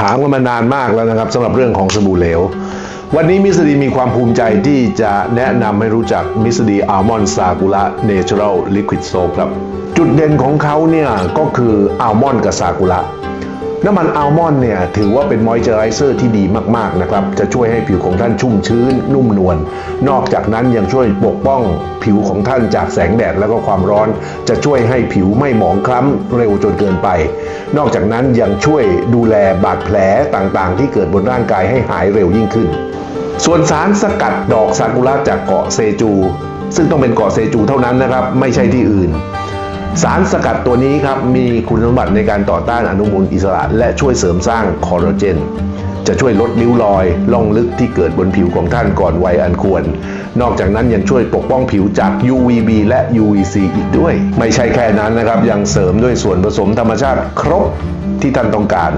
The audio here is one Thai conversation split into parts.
ถามกันมานานมากแล้วนะครับสำหรับเรื่องของสบู่เหลว วันนี้มิสดีมีความภูมิใจที่จะแนะนำให้รู้จักมิสดีอัลมอนด์ซากุระเนเชอรัลลิควิดโซครับ จุดเด่นของเขาเนี่ยก็คืออัลมอนด์กับซากุระ น้ำมันอัลมอนด์เนี่ยถือว่าเป็นมอยเจอไรเซอร์ที่ดีมากๆนะครับจะช่วยให้ผิวของท่านชุ่มชื้น นุ่มนวลนอกจากนั้นยังช่วยปกป้องผิวของท่านจากแสงแดดแล้วก็ความร้อน จะช่วยให้ผิวไม่หมองคล้ำเร็วจนเกินไป นอกจากนั้นยังช่วยดูแลบาดแผลต่างๆ ที่เกิดบนร่างกายให้หายเร็วยิ่งขึ้น ส่วนสารสกัดดอกซากุระจากเกาะเซจู ซึ่งต้องเป็นเกาะเซจูเท่านั้นนะครับ ไม่ใช่ที่อื่น สารสกัดตัวนี้ครับมีคุณสมบัติในการต่อต้านอนุมูลอิสระ และช่วยเสริมสร้างคอลลาเจน จะช่วยลดริ้วรอยล่องลึกที่เกิดบนผิวของท่านก่อนวัยอันควร นอกจากนั้นยังช่วยปกป้องผิวจาก UVB และ UVC อีกด้วย ไม่ใช่แค่นั้นนะครับ ยังเสริมด้วยส่วนผสมธรรมชาติครบที่ท่านต้องการ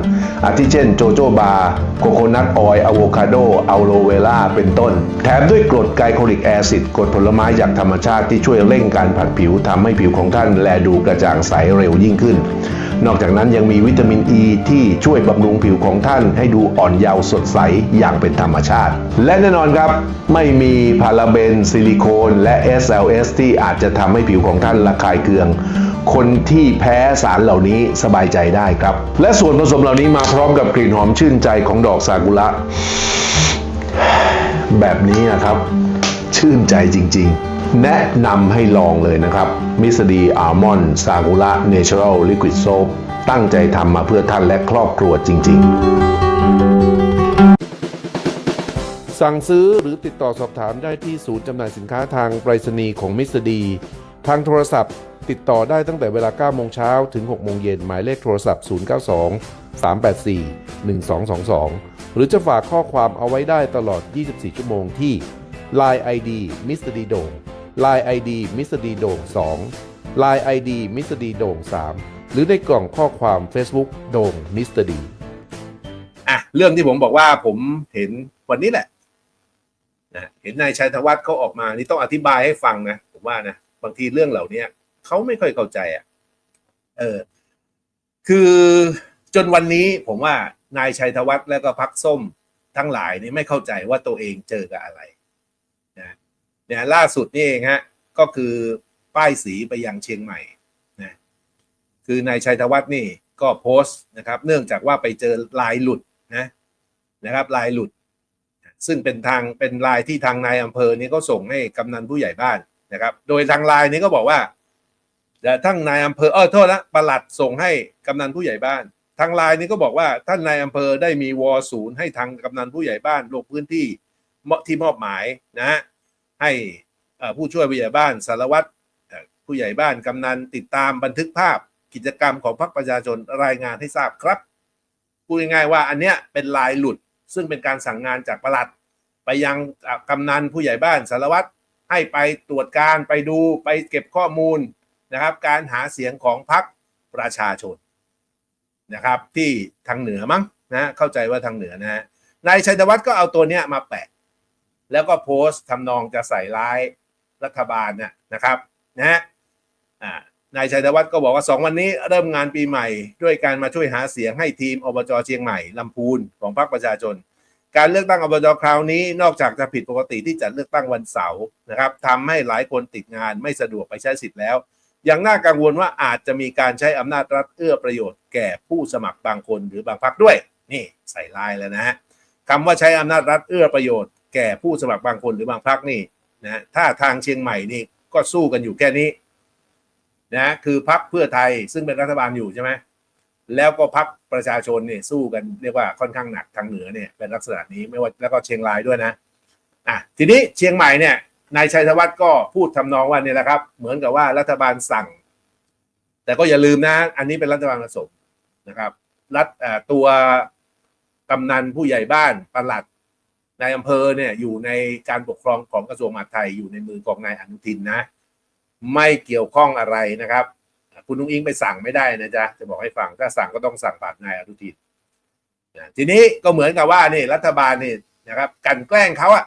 อาทิเช่นโจโจบาโคโคนัทออยล์อะโวคาโดอัลโลเวล่าเป็นต้น แถมด้วยกรดไกลโคลิกแอซิดกรดผลไม้จากธรรมชาติที่ช่วยเร่งการผัดผิวทำให้ผิวของท่านแลดูกระจ่างใสเร็วยิ่งขึ้น นอกจากนั้นยังมีวิตามินอ e ีที่ช่วยบำรุงผิวของท่านให้ดูอ่อนเยาว์สดใสอย่างเป็นธรรมชาติ และแน่นอนครับ ไม่มีพาราเบน ซิลิโคน และ SLS ที่อาจจะทำให้ผิวของท่านระคายเคือง คนที่แพ้สารเหล่านี้สบายใจได้ครับ และส่วนผสมเหล่านี้มาพร้อมกับกลิ่นหอมชื่นใจของดอกซากุระแบบนี้นะครับ ชื่นใจจริง ๆ แนะนำให้ลองเลยนะครับมิสดีอัลมอนด์ซากุระเนเชอรัลลิควิดโซปตั้งใจทำมาเพื่อท่านและครอบครัวจริง ๆ สั่งซื้อหรือติดต่อสอบถามได้ที่ศูนย์จำหน่ายสินค้าทางไปรษณีย์ของมิสดี ทางโทรศัพท์ติดต่อได้ตั้งแต่เวลา 9 โมงเช้าถึง 6 โมงเย็น หมายเลขโทรศัพท์ 092 384 1222 หรือจะฝากข้อความเอาไว้ได้ตลอด 24 ชั่วโมงที่ Line ID Mr. D โด่ง Line ID Mr. D โด่ง2 Line ID Mr. D โด่ง3 หรือในกล่องข้อความ Facebook โด่ง Mr. D อะเรื่องที่ผมบอกว่าผมเห็นวันนี้แหละนะเห็นนายชัยธวัฒน์เขาออกมานี่ต้องอธิบายให้ฟังนะผมว่านะบางทีเรื่องเหล่านี้เขาไม่ค่อยเข้าใจอะเออคือจนวันนี้ผมว่านายชัยธวัฒน์และก็พักส้มทั้งหลายนี่ไม่เข้าใจว่าตัวเองเจอกับอะไร นี่ยล่าสุดนี่เองฮะก็คือป้ายสีไปยังเชียงใหม่นะคือนายชัยธวัฒน์นี่ก็โพสต์นะครับ เนื่องจากว่าไปเจอลายหลุดนะนะครับลายหลุด ซึ่งเป็นทางเป็นลายที่ทางนายอำเภอนี้ก็ส่งให้กำนันผู้ใหญ่บ้านนะครับ โดยทางลายนี้ก็บอกว่าแต่ทั้งนายอำเภอเออโทษนะประหลัดส่งให้กำนันผู้ใหญ่บ้าน ทางลายนี้ก็บอกว่าท่านนายอำเภอได้มีวอศูนย์ให้ทางกำนันผู้ใหญ่บ้านลงพื้นที่มาะที่มอบหมายนะฮะ ให้ผู้ช่วยผู้ใหญ่บ้านสารวัตรผู้ใหญ่บ้านกำนันติดตามบันทึกภาพกิจกรรมของพรรคประชาชนรายงานให้ทราบครับพูดง่ายๆว่าอันเนี้ยเป็นลายหลุด ซึ่งเป็นการสั่งงานจากประหลัด ไปยังกำนันผู้ใหญ่บ้านสารวัตรให้ไปตรวจการไปดูไปเก็บข้อมูลนะครับการหาเสียงของพรรคประชาชนนะครับที่ทางเหนือมั้งนะเข้าใจว่าทางเหนือนะฮะนายชัยวัฒน์ก็เอาตัวเนี้ยมาแปะ แล้วก็โพสต์ทำนองจะใส่ร้ายรัฐบาลน่ะนะครับนะฮะนายชัยธวัฒน์ก็บอกว่าสองวันนี้เริ่มงานปีใหม่ ด้วยการมาช่วยหาเสียงให้ทีมอบจเชียงใหม่ลำพูนของพรรคประชาชน การเลือกตั้งอบจคราวนี้ นอกจากจะผิดปกติที่จัดเลือกตั้งวันเสาร์นะครับทำให้หลายคนติดงานไม่สะดวกไปใช้สิทธิ์แล้วยังน่ากังวลว่าอาจจะมีการใช้อำนาจรัฐเอื้อประโยชน์แก่ผู้สมัครบางคนหรือบางพรรคด้วย นี่ใส่ลายแล้วนะฮะคำว่าใช้อำนาจรัฐเอื้อประโยชน์ แก่ผู้สมัครบางคนหรือบางพรรคนี่นะถ้าทางเชียงใหม่นี่ก็สู้กันอยู่แค่นี้นะคือพรรคเพื่อไทยซึ่งเป็นรัฐบาลอยู่ใช่ไหมแล้วก็พักประชาชนเนี่ยสู้กันเรียกว่าค่อนข้างหนักทางเหนือเนี่ยเป็นลักษณะนี้ไม่ว่าแล้วก็เชียงรายด้วยนะอะทีนี้เชียงใหม่เนี่ยนายชัยธวัฒน์ก็พูดทำนองว่าเนี่ยแหละครับ เหมือนกับว่ารัฐบาลสั่ง แต่ก็อย่าลืมนะ อันนี้เป็นรัฐบาลผสมนะครับ รัฐตัวกำนันผู้ใหญ่บ้านปลัด นายอำเภอเนี่ยอยู่ในการปกครองของกระทรวงมหาดไทยอยู่ในมือของนายอนุทินนะ ไม่เกี่ยวข้องอะไรนะครับ คุณนุ้งอิงไปสั่งไม่ได้นะจ๊ะจะบอกให้ฟังถ้าสั่งก็ต้องสั่งผ่านนายอนุทินนะทีนี้ก็เหมือนกับว่านี่รัฐบาลนี่นะครับกันแกล้งเขาอะ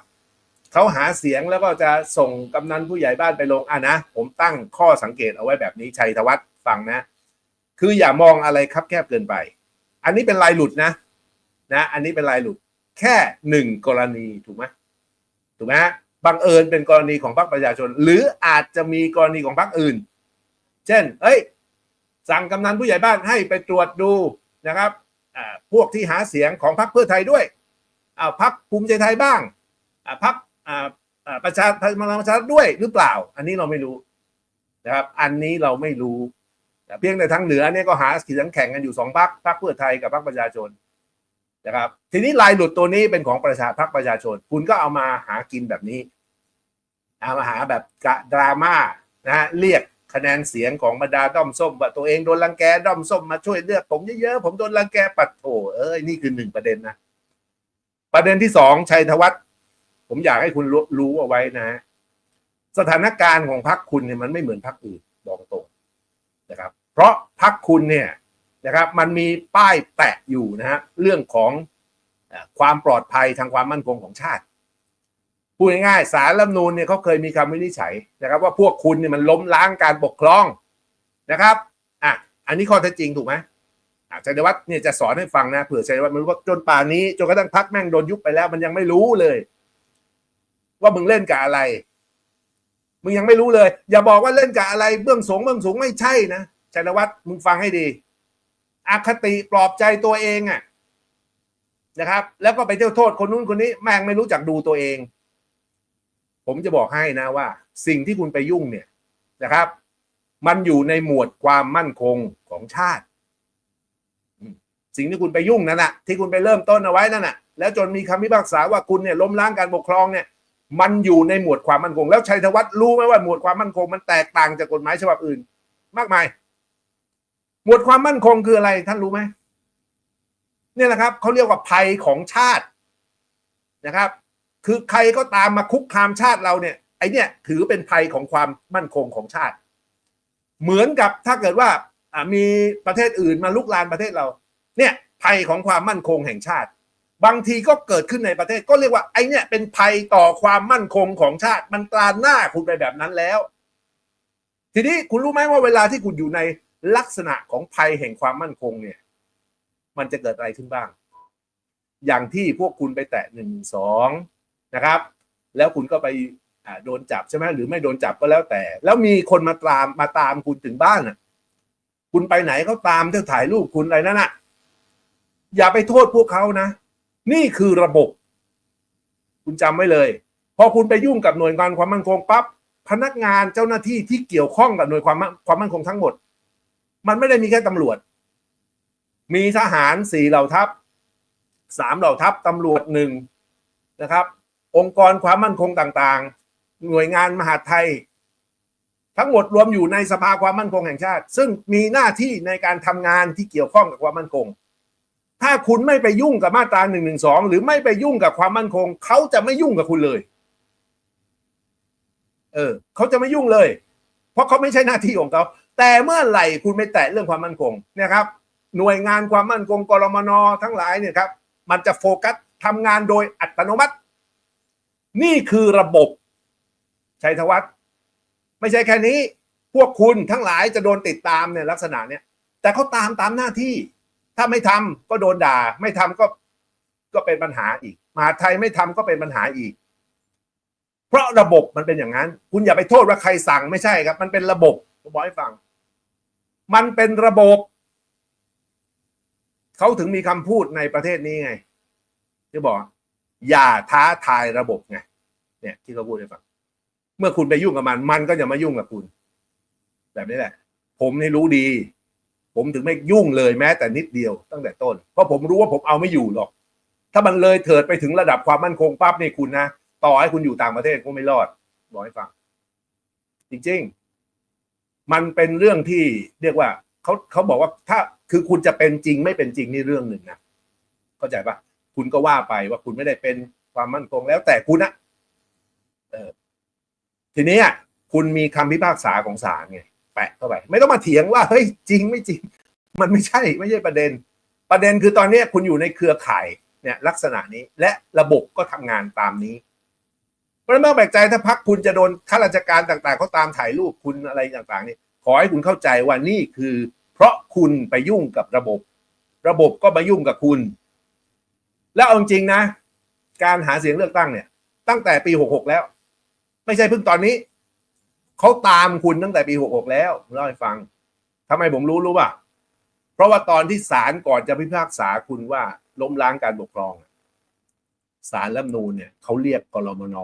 เขาหาเสียงแล้วก็จะส่งกำนันผู้ใหญ่บ้านไปลงอะนะผมตั้งข้อสังเกตเอาไว้แบบนี้ชัยธวัฒน์ฟังนะ คืออย่ามองอะไรคับแคบเกินไป อันนี้เป็นลายหลุดนะนะ อันนี้เป็นลายหลุด แค่หนึ่งกรณีถูกไหมถูกไหมบังเอิญเป็นกรณีของพรรคประชาชน หรืออาจจะมีกรณีของพรรคอื่น เช่น เอ้ย สั่งกำนันผู้ใหญ่บ้านให้ไปตรวจดูนะครับพวกที่หาเสียงของพรรคเพื่อไทยด้วยอ่าพรรคภูมิใจไทยบ้างพรรคประชาพลังประชาด้วยหรือเปล่า อันนี้เราไม่รู้นะครับ อันนี้เราไม่รู้เพียงแต่ทางเหนือเนี่ยก็หาเสียงแข่งกันอยู่สองพรรคพรรคเพื่อไทยกับพรรคประชาชน นะครับ ทีนี้ลายหลุดตัวนี้เป็นของประชาพรรคประชาชน คุณก็เอามาหากินแบบนี้เอามาหาแบบกะดราม่านะฮะเรียกคะแนนเสียงของบรรดาด้อมส้มว่าตัวเองโดนรังแกด้อมส้มมาช่วยเลือกผมเยอะๆผมโดนรังแกปัดโถเอ้ยนี่คือหนึ่งประเด็นนะ ประเด็นที่สองชัยธวัฒน์ผมอยากให้คุณรู้รู้เอาไว้นะฮะสถานการณ์ของพรรคคุณเนี่ยมันไม่เหมือนพรรคอื่นบอกตรงนะครับ เพราะพรรคคุณเนี่ย นะครับ มันมีป้ายแปะอยู่นะฮะเรื่องของความปลอดภัยทางความมั่นคงของชาติพูดง่ายๆสารรัฐธรรมนูญเนี่ยเขาเคยมีคำวินิจฉัยนะครับ ว่าพวกคุณเนี่ยมันล้มล้างการปกครองนะครับอะอันนี้ข้อเท็จจริงถูกไหมอะชัยวัฒน์เนี่ยจะสอนให้ฟังนะเผื่อชัยวัฒน์มันรู้ว่าจนป่านนี้จนกระทั่งพักแม่งโดนยุบไปแล้ว มันยังไม่รู้เลย ว่ามึงเล่นกับอะไร มึงยังไม่รู้เลย อย่าบอกว่าเล่นกับอะไร เบื้องสูงเบื้องสูงไม่ใช่นะชัยวัฒน์มึงฟังให้ดี อคติปลอบใจตัวเองอะนะครับ แล้วก็ไปเที่ยวโทษคนนู้นคนนี้แม่งไม่รู้จักดูตัวเอง ผมจะบอกให้นะว่า สิ่งที่คุณไปยุ่งเนี่ยนะครับ มันอยู่ในหมวดความมั่นคงของชาติ สิ่งที่คุณไปยุ่งนั่นแหะที่คุณไปเริ่มต้นเอาไว้นั่นน่ะแล้วจนมีคำพิพากษาว่าคุณเนี่ยล้มล้างการปกครองเนี่ย มันอยู่ในหมวดความมั่นคง แล้วชัยธวัฒน์รู้ไหมว่าหมวดความมั่นคง มันแตกต่างจากกฎหมายฉบับอื่น มากมาย หมวดความมั่นคงคืออะไรท่านรู้ไหมเนี่ยนะครับเขาเรียกว่าภัยของชาตินะครับ คือใครก็ตามมาคุกคามชาติเราเนี่ยไอเนี่ยถือเป็นภัยของความมั่นคงของชาติ เหมือนกับถ้าเกิดว่ามีประเทศอื่นมาลุกลานประเทศเรา เนี่ยภัยของความมั่นคงแห่งชาติ บางทีก็เกิดขึ้นในประเทศก็เรียกว่าไอเนี่ยเป็นภัยต่อความมั่นคงของชาติ มันตราหน้าคุณไปแบบนั้นแล้ว ทีนี้คุณรู้ไหมว่าเวลาที่คุณอยู่ใน ลักษณะของภัยแห่งความมั่นคงเนี่ย มันจะเกิดอะไรขึ้นบ้าง อย่างที่พวกคุณไปแตะหนึ่งสองนะครับ แล้วคุณก็ไปโดนจับใช่ไหมหรือไม่โดนจับก็แล้วแต่ แล้วมีคนมาตามมาตามคุณถึงบ้านอะ คุณไปไหนเขาตามเที่ยวถ่ายรูปคุณอะไรนั่นน่ะ อย่าไปโทษพวกเขานะ นี่คือระบบ คุณจำไว้เลย พอคุณไปยุ่งกับหน่วยงานความมั่นคงปั๊บพนักงานเจ้าหน้าที่ที่เกี่ยวข้องกับหน่วยความความมั่นคงทั้งหมด มันไม่ได้มีแค่ตำรวจ มีทหารสี่เหล่าทัพสามเหล่าทัพตำรวจหนึ่งนะครับ องค์กรความมั่นคงต่างๆ หน่วยงานมหาดไทย ทั้งหมดรวมอยู่ในสภาความมั่นคงแห่งชาติ ซึ่งมีหน้าที่ในการทำงานที่เกี่ยวข้องกับความมั่นคง ถ้าคุณไม่ไปยุ่งกับมาตราหนึ่งหนึ่งสองหรือไม่ไปยุ่งกับความมั่นคง เขาจะไม่ยุ่งกับคุณเลย เออ เขาจะไม่ยุ่งเลย เพราะเขาไม่ใช่หน้าที่ของเขา แต่เมื่อไหร่คุณไม่แตะเรื่องความมั่นคงเนะครับหน่วยงานความมั่นคงกรมนทั้งหลายเนี่ยครับมันจะโฟกัสทำงานโดยอัตโนมัติ นี่คือระบบชัยธวัฒน์ไม่ใช่แค่นี้ พวกคุณทั้งหลายจะโดนติดตามเนี่ยลักษณะเนี้ยแต่เขาตามตามหน้าที่ ถ้าไม่ทำก็โดนด่า ไม่ทำก็ก็เป็นปัญหาอีกมหาไทยไม่ทำก็เป็นปัญหาอีก เพราะระบบมันเป็นอย่างนั้น คุณอย่าไปโทษว่าใครสั่งไม่ใช่ครับ มันเป็นระบบผมบอกให้ฟัง มันเป็นระบบ เขาถึงมีคำพูดในประเทศนี้ไง ที่บอก อย่าท้าทายระบบไงเนี่ยที่เขาพูดให้ฟังเมื่อคุณไปยุ่งกับมัน มันก็จะมายุ่งกับคุณ แบบนี้แหละ ผมนี่รู้ดี ผมถึงไม่ยุ่งเลยแม้แต่นิดเดียวตั้งแต่ต้น เพราะผมรู้ว่าผมเอาไม่อยู่หรอก ถ้ามันเลยเถิดไปถึงระดับความมั่นคงปั๊บนี่คุณนะ ต่อให้คุณอยู่ต่างประเทศก็ไม่รอด บอกให้ฟัง จริง ๆ มันเป็นเรื่องที่เรียกว่าเขาเขาบอกว่าถ้าคือคุณจะเป็นจริงไม่เป็นจริงนี่เรื่องหนึ่งนะเข้าใจปะคุณก็ว่าไปว่าคุณไม่ได้เป็นความมั่นคงแล้วแต่คุณนะเออทีนี้อะคุณมีคำพิพากษาของศาลไงแปะเข้าไป ไม่ต้องมาเถียงว่าเฮ้ยจริงไม่จริง มันไม่ใช่ไม่ใช่ประเด็น ประเด็นคือตอนนี้คุณอยู่ในเครือข่ายเนี่ยลักษณะนี้และระบบก็ทำงานตามนี้ เพราะฉะนั้นไม่ต้องแปลกใจถ้าพักคุณจะโดนข้าราชการต่างๆเขาตามถ่ายรูปคุณอะไรต่างๆนี่ขอให้คุณเข้าใจว่านี่คือ เพราะคุณไปยุ่งกับระบบ ระบบก็มายุ่งกับคุณ แล้วเอาจริงนะ การหาเสียงเลือกตั้งเนี่ย ตั้งแต่ปีหกหกแล้ว ไม่ใช่เพิ่งตอนนี้เขาตามคุณตั้งแต่ปีหกหกแล้วเล่าให้ฟังทำไมผมรู้รู้ป่ะเพราะว่าตอนที่ศาลก่อนจะพิพากษาคุณว่าล้มล้างการปกครองศาลรัฐมนูญเนี่ยเขาเรียกกรมน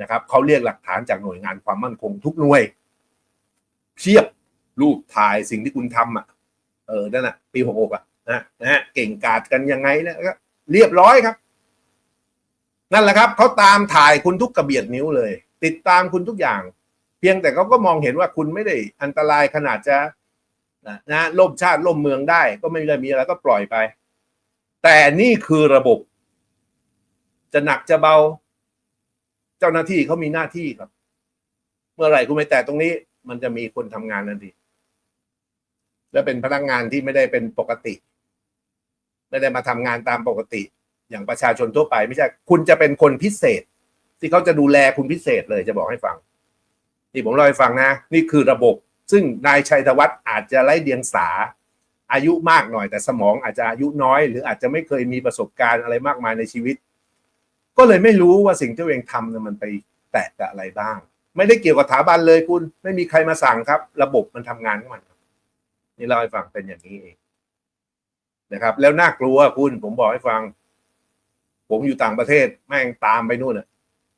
นะครับเขาเรียกหลักฐานจากหน่วยงานความมั่นคงทุกหน่วย เทียบรูปถ่ายสิ่งที่คุณทำอะ เออนั่นน่ะ ปีหกหกอะนะนะฮะเก่งกาจกันยังไงนะก็เรียบร้อยครับ นั่นแหละครับเขาตามถ่ายคุณทุกกระเบียดนิ้วเลย ติดตามคุณทุกอย่าง เพียงแต่เขาก็มองเห็นว่าคุณไม่ได้อันตรายขนาดจะนะนะล่มชาติล่มเมืองได้ ก็ไม่ได้มีอะไรก็ปล่อยไป แต่นี่คือระบบ จะหนักจะเบา เจ้าหน้าที่เขามีหน้าที่ครับ เมื่อไหร่คุณไปแตะตรงนี้ มันจะมีคนทำงานทันทีและเป็นพนักงานที่ไม่ได้เป็นปกติ ไม่ได้มาทำงานตามปกติ อย่างประชาชนทั่วไป ไม่ใช่คุณจะเป็นคนพิเศษ ที่เขาจะดูแลคุณพิเศษเลยจะบอกให้ฟังนี่ผมเล่าให้ฟังนะ นี่คือระบบ ซึ่งนายชัยธวัฒน์อาจจะไร้เดียงสา อายุมากหน่อยแต่สมองอาจจะอายุน้อย หรืออาจจะไม่เคยมีประสบการณ์อะไรมากมายในชีวิต ก็เลยไม่รู้ว่าสิ่งที่ตัวเองทำเนี่ยมันไปแตะกับอะไรบ้าง ไม่ได้เกี่ยวกับสถาบันเลยคุณ ไม่มีใครมาสั่งครับ ระบบมันทำงานของมันครับนี่เล่าให้ฟังเป็นอย่างนี้เองนะครับ แล้วน่ากลัวคุณ ผมบอกให้ฟัง ผมอยู่ต่างประเทศแม่งตามไปนู่นน่ะ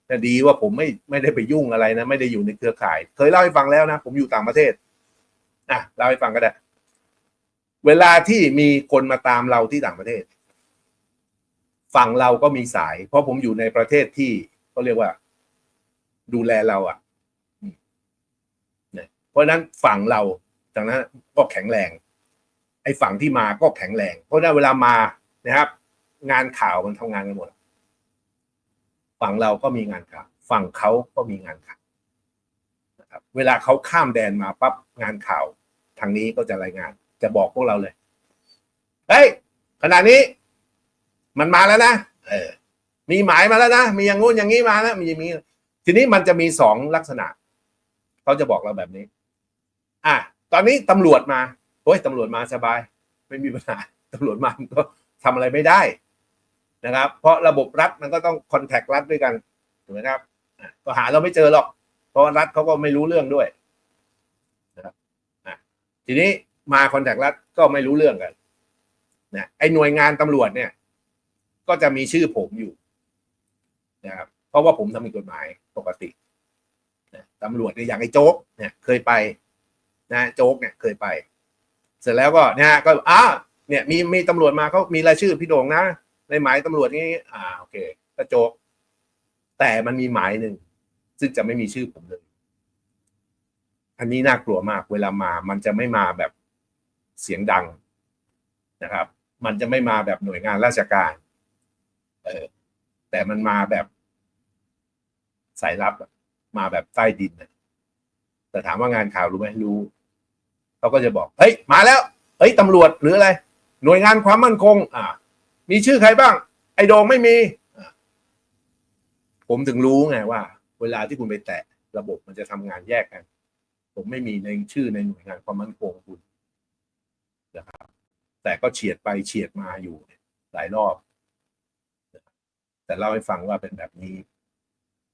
แต่ดีว่าผมไม่ไม่ได้ไปยุ่งอะไรนะ ไม่ได้อยู่ในเครือข่าย เคยเล่าให้ฟังแล้วนะ ผมอยู่ต่างประเทศอะเล่าให้ฟังก็ได้ เวลาที่มีคนมาตามเราที่ต่างประเทศ ฝั่งเราก็มีสาย เพราะผมอยู่ในประเทศที่เขาเรียกว่า ดูแลเราอะอืมเนี่ยเพราะฉะนั้นฝั่งเราจากนั้นก็แข็งแรง ไอ้ฝั่งที่มาก็แข็งแรง เพราะนั้นเวลามานะครับ งานข่าวมันทำงานกันหมด ฝั่งเราก็มีงานข่าว ฝั่งเขาก็มีงานข่าวนะครับ เวลาเขาข้ามแดนมาปั๊บงานข่าว ทางนี้ก็จะรายงาน จะบอกพวกเราเลย เฮ้ยขณะนี้ มันมาแล้วนะเออมีหมายมาแล้วนะ มีอย่างงู้นอย่างนี้มาแล้วมีอย่างนี้ทีนี้มันจะมีสองลักษณะเขาจะบอกเราแบบนี้ อะตอนนี้ตำรวจมาโอ้ยตำรวจมาสบาย ไม่มีปัญหาตำรวจมามันก็ทำอะไรไม่ได้นะครับ เพราะระบบรัฐมันก็ต้องคอนแทครัฐด้วยกันถูกไหมครับอะก็หาเราไม่เจอหรอก เพราะว่ารัฐเขาก็ไม่รู้เรื่องด้วยนะครับอะทีนี้มาคอนแทครัฐก็ไม่รู้เรื่องกันนะไอ้หน่วยงานตำรวจเนี่ย ก็จะมีชื่อผมอยู่นะครับ เพราะว่าผมทำผิดกฎหมายปกตินะตำรวจเนี่ยอย่างไอ้โจ๊กเนี่ยเคยไปนะโจ๊กเนี่ยเคยไป เสร็จแล้วก็เนี่ยก็อ้าเนี่ยมีมีตำรวจมาเขามีรายชื่อพี่โด่งนะ ในหมายตำรวจนี้อ่าโอเคก็โจ๊กแต่มันมีหมายหนึ่งซึ่งจะไม่มีชื่อผมเลย อันนี้น่ากลัวมาก เวลามา มันจะไม่มาแบบเสียงดังนะครับ มันจะไม่มาแบบหน่วยงานราชการ เออ แต่มันมาแบบ สายลับมาแบบใต้ดินนะแต่ถามว่างานข่าวรู้ไหมรู้เขาก็จะบอก เฮ้ย มาแล้ว เฮ้ยตำรวจหรืออะไร หน่วยงานความมั่นคง อ่า มีชื่อใครบ้าง ไอ้โดงไม่มี ผมถึงรู้ไงว่า เวลาที่คุณไปแตะระบบมันจะทำงานแยกกัน ผมไม่มีในชื่อในหน่วยงานความมั่นคงคุณนะครับ แต่ก็เฉียดไปเฉียดมาอยู่หลายรอบ แต่เล่าให้ฟังว่าเป็นแบบนี้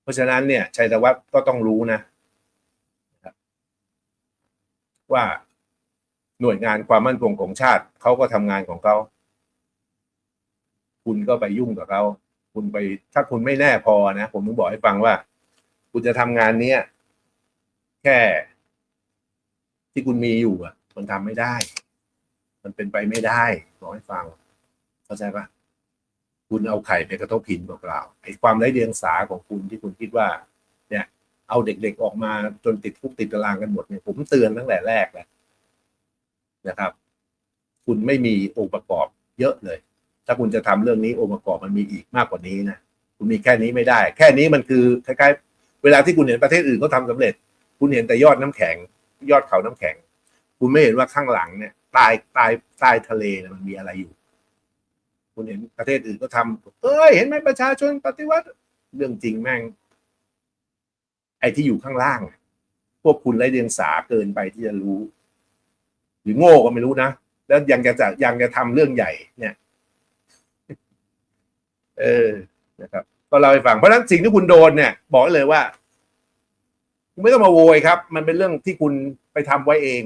เพราะฉะนั้นเนี่ยชัยธวัฒน์ก็ต้องรู้นะว่าหน่วยงานความมั่นคงของชาติเขาก็ทำงานของเขาคุณก็ไปยุ่งกับเขาคุณไปถ้าคุณไม่แน่พอนะ ผมถึงบอกให้ฟังว่า คุณจะทำงานเนี้ยแค่ ที่คุณมีอยู่อะ มันทำไม่ได้ มันเป็นไปไม่ได้บอกให้ฟังเข้าใจปะ คุณเอาไข่ไปกระทบหินเปล่าๆไอ้ความไร้เดียงสาของคุณที่คุณคิดว่า เนี่ย เอาเด็กๆออกมาจนติดคุกติดตารางกันหมดเนี่ยผมเตือนตั้งแต่แรกแล้วนะครับ คุณไม่มีองค์ประกอบเยอะเลย ถ้าคุณจะทำเรื่องนี้องค์ประกอบมันมีอีกมากกว่านี้นะคุณมีแค่นี้ไม่ได้ แค่นี้มันคือคล้ายๆ เวลาที่คุณเห็นประเทศอื่นเขาทาสำเร็จ คุณเห็นแต่ยอดน้ำแข็ง ยอดเขาน้ำแข็ง คุณไม่เห็นว่าข้างหลังเนี่ยใต้ใต้ใต้ทะเลนี่ยมันมีอะไรอยู่ คุณเห็นประเทศอื่นก็ทำเอ้ยเห็นไหมประชาชนปฏิวัติ เรื่องจริงแม่ง ไอ้ที่อยู่ข้างล่าง พวกคุณไร้เดียงสาเกินไปที่จะรู้ หรือโง่ก็ไม่รู้นะ แล้วยังจะจะยังจะทำเรื่องใหญ่ เนี่ย เออนะครับ ก็เล่าให้ฟังเพราะฉะนั้นสิ่งที่คุณโดนเนี่ย บอกเลยว่าคุณไม่ต้องมาโวยครับ มันเป็นเรื่องที่คุณไปทำไว้เอง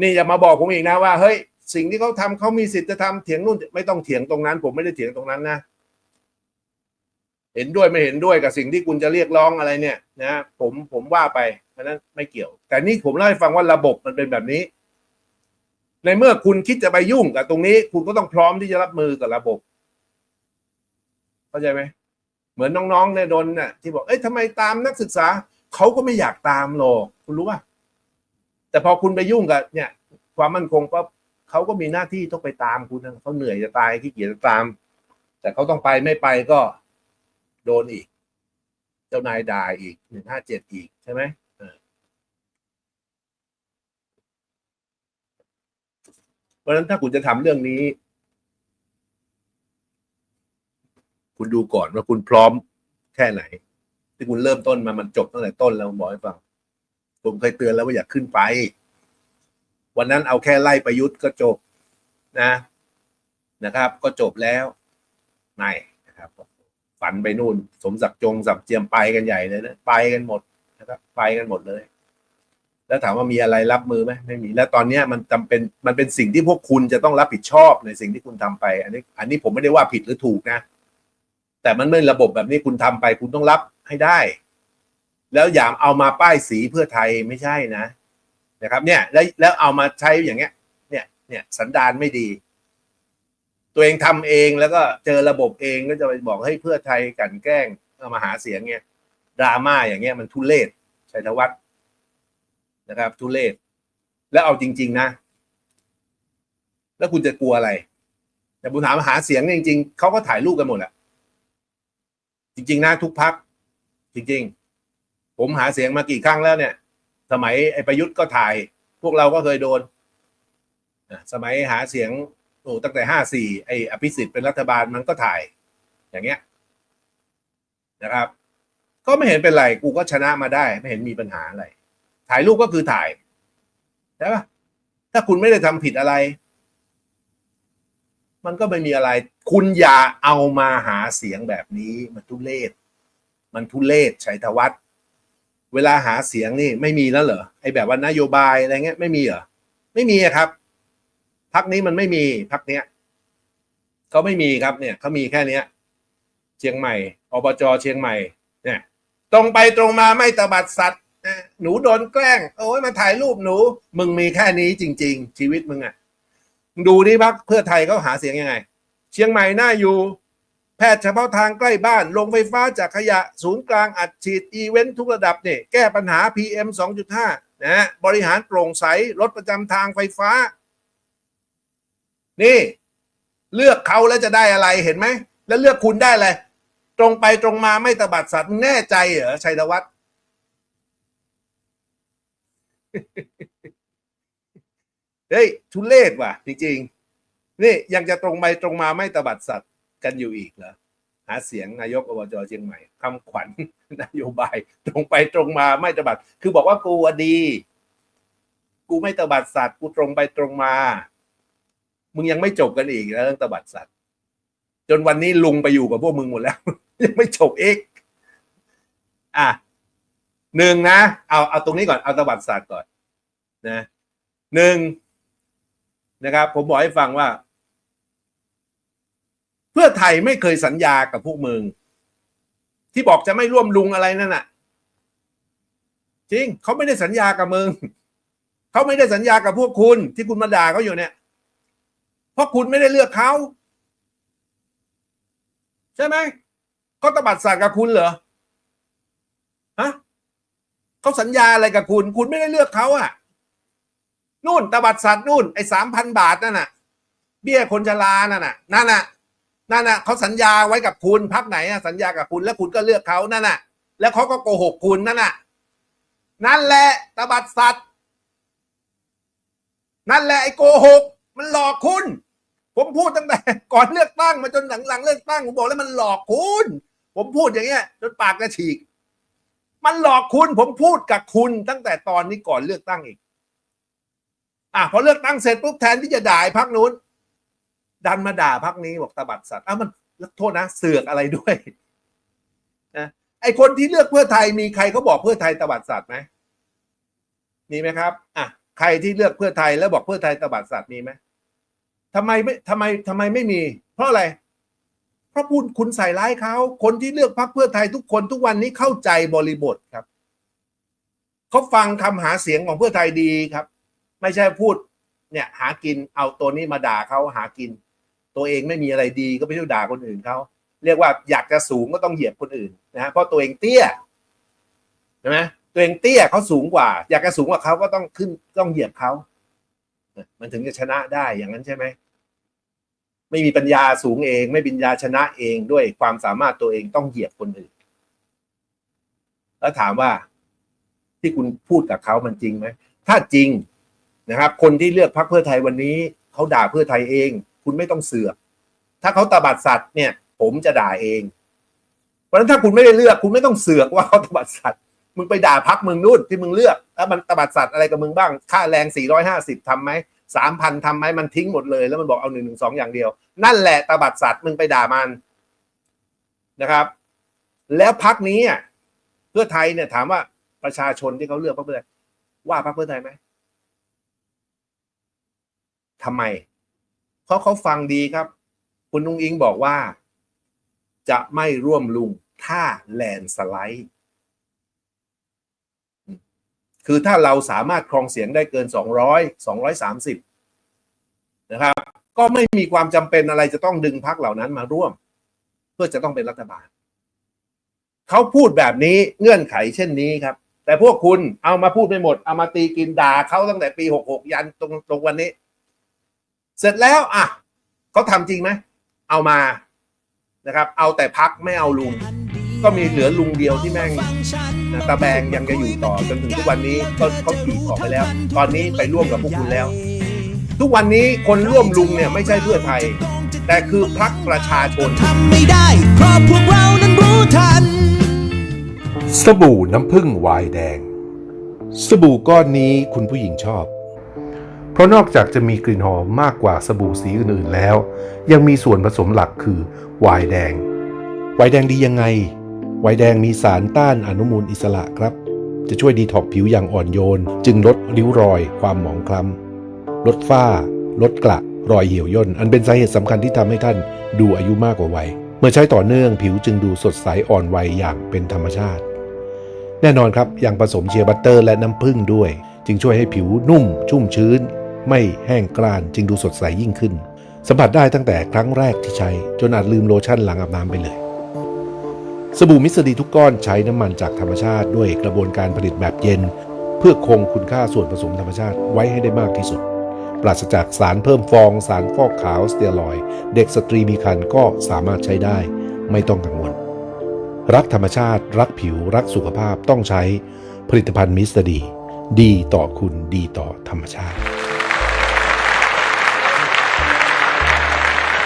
นี่อย่ามาบอกผมอีกนะว่า เฮ้ย สิ่งที่เขาทำเขามีสิทธิ์จะทำเถียงนู่นไม่ต้องเถียงตรงนั้น ผมไม่ได้เถียงตรงนั้นนะ เห็นด้วยไม่เห็นด้วยกับสิ่งที่คุณจะเรียกร้องอะไรเนี่ยนะผมผมว่าไปเพราะนั้นไม่เกี่ยว แต่นี่ผมเล่าให้ฟังว่าระบบมันเป็นแบบนี้ ในเมื่อคุณคิดจะไปยุ่งกับตรงนี้ คุณก็ต้องพร้อมที่จะรับมือกับระบบเข้าใจไหมเหมือนน้องๆเนี่ยโดนน่ะที่บอกเอ้ยทำไมตามนักศึกษาเขาก็ไม่อยากตามหรอกคุณรู้ป่ะแต่พอคุณไปยุ่งกับเนี่ย ความมั่นคงปั๊บ เขาก็มีหน้าที่ต้องไปตามคุณนะเขาเหนื่อยจะตายขี้เกียจจะตาม แต่เขาต้องไปไม่ไปก็โดนอีก เจ้านายด่าอีกหนึ่งห้าเจ็ดอีกใช่ไหมเพราะฉะนั้นถ้าคุณจะทำเรื่องนี้ คุณดูก่อนว่าคุณพร้อมแค่ไหนที่คุณเริ่มต้นมามันจบตั้งแต่ต้นแล้วบอกให้ฟังผมเคยเตือนแล้วว่าอย่าขึ้นไป วันนั้นเอาแค่ไล่ประยุทธ์ก็จบนะนะครับ ก็จบแล้วไม่นะครับ ฝันไปนู่น สมศักดิ์จงสับเจียมไปกันใหญ่เลยนะไปกันหมดนะครับ ไปกันหมดเลย แล้วถามว่ามีอะไรรับมือไหมไม่มี แล้วตอนนี้มันจำเป็นมันเป็นสิ่งที่พวกคุณจะต้องรับผิดชอบในสิ่งที่คุณทำไป อันนี้อันนี้ผมไม่ได้ว่าผิดหรือถูกนะ แต่มันไม่ระบบแบบนี้คุณทำไป คุณต้องรับให้ได้ แล้วอย่าเอามาป้ายสีเพื่อไทยไม่ใช่นะ นะครับเนี่ยแล้วแล้วเอามาใช้อย่างเงี้ย เนี่ยเนี่ยสันดานไม่ดี ตัวเองทำเองแล้วก็เจอระบบเองก็จะไปบอกให้เพื่อไทยกันแกล้งเอามาหาเสียงเงี้ยดราม่าอย่างเงี้ยมันทุเลศชัยธวัฒน์นะครับ ทุเลศแล้วเอาจริง ๆ นะ แล้วคุณจะกลัวอะไร แต่บุญถามหาเสียงเนี่ยจริง ๆเขาก็ถ่ายรูปกันหมดแหละจริง ๆ นะทุกพักจริง ๆ ผมหาเสียงมากี่ครั้งแล้วเนี่ย สมัยไอ้ประยุทธ์ก็ถ่าย พวกเราก็เคยโดน สมัยหาเสียงโอ้ตั้งแต่ห้าสี่ไอ้อภิสิทธิ์เป็นรัฐบาลมันก็ถ่าย อย่างเงี้ยนะครับ ก็ไม่เห็นเป็นไร กูก็ชนะมาได้ ไม่เห็นมีปัญหาอะไร ถ่ายรูปก็คือถ่ายใช่ปะถ้าคุณไม่ได้ทำผิดอะไร มันก็ไม่มีอะไร คุณอย่าเอามาหาเสียงแบบนี้ มันทุเลศมันทุเลศชัยธวัฒน์ เวลาหาเสียงนี่ไม่มีแล้วเหรอไอแบบว่านโยบายอะไรเงี้ยไม่มีเหรอไม่มีอะครับพักนี้มันไม่มีพักเนี้ยเขาไม่มีครับเนี่ยเขามีแค่เนี้ย เชียงใหม่อบจเชียงใหม่ เนี่ย ตรงไปตรงมาไม่ตบัดสัตว์หนูโดนแกล้งโอ้ยมาถ่ายรูปหนู มึงมีแค่นี้จริง ๆ ชีวิตมึงอะดูนี่พักเพื่อไทยเขาหาเสียงยังไง เชียงใหม่น่าอยู่ แพทย์เฉพาะทางใกล้บ้านลงไฟฟ้าจากขยะศูนย์กลางอัดฉีดอีเวนต์ทุกระดับเนี่ยแก้ปัญหา PM 2.5 นะฮะบริหารโปร่งใสรถประจำทางไฟฟ้า นี่ เลือกเขาแล้วจะได้อะไรเห็นไหม แล้วเลือกคุณได้อะไร ตรงไปตรงมาไม่ตบัดสัตว์แน่ใจเหรอชัยธวัฒน์เฮ้ยทุเลศว่ะ จริงๆ นี่ยังจะตรงไปตรงมาไม่ตบัดสัตว์ กันอยู่อีกเหรอหาเสียงนายกอบจเชียงใหม่คำขวัญนโยบาย ตรงไปตรงมาไม่ตบัด คือบอกว่ากูอดี กูไม่ตบัดสัตว์กูตรงไปตรงมา มึงยังไม่จบกันอีกนะเรื่องตบัดสัตว์ จนวันนี้ลุงไปอยู่กับพวกมึงหมดแล้ว ยังไม่จบอีกอะหนึ่งนะ เอาเอาตรงนี้ก่อนเอาตบัดสัตว์ก่อน นะหนึ่งนะครับ ผมบอกให้ฟังว่า เพื่อไทยไม่เคยสัญญากับพวกมึง ที่บอกจะไม่ร่วมลุงอะไรนั่นน่ะ จริงเขาไม่ได้สัญญากับมึงเขาไม่ได้สัญญากับพวกคุณ ที่คุณมาด่าเขาอยู่เนี่ย เพราะคุณไม่ได้เลือกเขาใช่ไหมเขาตบัดสัตว์กับคุณเหรอฮะเขาสัญญาอะไรกับคุณ คุณไม่ได้เลือกเขาอะนู่นตบัดสัตว์นู่นไอ้สามพันบาทนั่นน่ะ เบี้ยคนชรานั่นน่ะนั่นน่ะ นั่นน่ะเขาสัญญาไว้กับคุณพักไหนอะสัญญากับคุณแล้วคุณก็เลือกเขานั่นน่ะ แล้วเขาก็โกหกคุณนั่นน่ะ นั่นแหละตบัดสัตว์ นั่นแหละไอ้โกหก มันหลอกคุณ ผมพูดตั้งแต่ ก่อนเลือกตั้งมาจนหลังหลังเลือกตั้งผมบอกแล้วมันหลอกคุณ ผมพูดอย่างเงี้ยจนปากจะฉีก มันหลอกคุณ ผมพูดกับคุณตั้งแต่ตอนนี้ก่อนเลือกตั้งอีกอะพอเลือกตั้งเสร็จปุ๊บแทนที่จะด่าพักนู้น ดันมาด่าพักนี้บอกตาบัดสัตว์อ้าวมันโทษนะ เสือกอะไรด้วยนะไอคนที่เลือกเพื่อไทยมีใครเขาบอกเพื่อไทยตบัดสัตว์ไหมมีไหมครับอะใครที่เลือกเพื่อไทยแล้วบอกเพื่อไทยตบัดสัตว์มีไหมทำไมไม่ทำไมทำไมไม่มี เพราะอะไร เพราะพูดคุณใส่ร้ายเขา คนที่เลือกพรรคเพื่อไทยทุกคนทุกวันนี้เข้าใจบริบทครับเขาฟังคำหาเสียงของเพื่อไทยดีครับ ไม่ใช่พูด เนี่ย หากินเอาตัวนี้มาด่าเขาหากิน ตัวเองไม่มีอะไรดีก็ไปเที่ยวด่าคนอื่นเขาเรียกว่าอยากจะสูงก็ต้องเหยียบคนอื่นนะฮะเพราะตัวเองเตี้ยใช่ไหมตัวเองเตี้ยเขาสูงกว่า อยากจะสูงกว่าเขาก็ต้องขึ้นต้องเหยียบเขา มันถึงจะชนะได้อย่างนั้นใช่ไหมไม่มีปัญญาสูงเอง ไม่ปัญญาชนะเองด้วยความสามารถตัวเองต้องเหยียบคนอื่น แล้วถามว่าที่คุณพูดกับเขามันจริงไหมถ้าจริงนะครับ คนที่เลือกพรรคเพื่อไทยวันนี้เขาด่าเพื่อไทยเอง คุณไม่ต้องเสือก ถ้าเขาตบัดสัตว์เนี่ย ผมจะด่าเอง เพราะฉะนั้นถ้าคุณไม่ได้เลือก คุณไม่ต้องเสือกว่าเขาตบัดสัตว์มึงไปด่าพักมึงนู่นที่มึงเลือกแล้วมันตบัดสัตว์อะไรกับมึงบ้าง ค่าแรง 450ทำไหมสามพันทำไหมมันทิ้งหมดเลย แล้วมันบอกเอาหนึ่งหนึ่งสองอย่างเดียว นั่นแหละตบัดสัตว์มึงไปด่ามันนะครับ แล้วพักนี้เพื่อไทยเนี่ยถามว่าประชาชนที่เขาเลือกพรรคเพื่อไทยว่าพรรคเพื่อไทยไหมทำไม เพราะเขาฟังดีครับ คุณนุงอิงบอกว่า จะไม่ร่วมลุงถ้าแลนสไลด์ คือถ้าเราสามารถครองเสียงได้เกิน 200 230 นะครับ ก็ไม่มีความจำเป็นอะไรจะต้องดึงพักเหล่านั้นมาร่วม เพื่อจะต้องเป็นรัฐบาล เขาพูดแบบนี้เงื่อนไขเช่นนี้ครับ แต่พวกคุณเอามาพูดไม่หมด เอามาตีกินด่าเขาตั้งแต่ปี 66 ยันตรงตรงวันนี้ เสร็จแล้วอะเขาทำจริงไหมเอามานะครับ เอาแต่พักไม่เอาลุง ก็มีเหลือลุงเดียวที่แม่งนะตาแบงยังจะอยู่ต่อจนถึงทุกวันนี้ก็เขาถีบออกไปแล้ว ตอนนี้ไปร่วมกับพวกคุณแล้ว ทุกวันนี้คนร่วมลุงเนี่ยไม่ใช่เพื่อไทย แต่คือพรรคประชาชน ทำไม่ได้ เพราะพวกเรานั้นรู้ทัน สบู่น้ำผึ้งวายแดง สบู่ก้อนนี้คุณผู้หญิงชอบเพ ราะนอกจากจะมีกลิ่นหอมมากกว่าสบู่สีอื่นๆแล้ว ยังมีส่วนผสมหลักคือวายแดงวายแดงดียังไงวายแดงมีสารต้านอนุมูลอิสระครับ จะช่วยดีท็อกผิวอย่างอ่อนโยน จึงลดริ้วรอย ความหมองคล้ำลดฝ้า ลดกระรอยเหี่ยวย่น อันเป็นสาเหตุสำคัญที่ทำให้ท่านดูอายุมากกว่าวัย เมื่อใช้ต่อเนื่องผิวจึงดูสดใสอ่อนวัยอย่างเป็นธรรมชาติ แน่นอนครับยังผสมเชียร์บัตเตอร์และน้ำผึ้งด้วย จึงช่วยให้ผิวนุ่ม ชุ่มชื้น ไม่แห้งกร้านจึงดูสดใสยิ่งขึ้น สัมผัสได้ตั้งแต่ครั้งแรกที่ใช้ จนอาจลืมโลชั่นหลังอาบน้ำไปเลย สบู่มิสดีทุกก้อนใช้น้ำมันจากธรรมชาติด้วยกระบวนการผลิตแบบเย็น เพื่อคงคุณค่าส่วนผสมธรรมชาติไว้ให้ได้มากที่สุด ปราศจากสารเพิ่มฟองสารฟอกขาวสเตียรอยด์เด็กสตรีมีครรภ์ก็สามารถใช้ได้ ไม่ต้องกังวล รักธรรมชาติ รักผิว รักสุขภาพต้องใช้ผลิตภัณฑ์มิสดี ดีต่อคุณดีต่อธรรมชาติ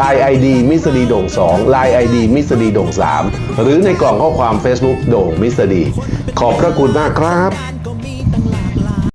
l i น e ID มิสดีโด่ง2 l i น e ID มิสดีโด่ง3 หรือในกล่องข้อความ Facebook โด่งมิสดีขอบพระคุณมากครับ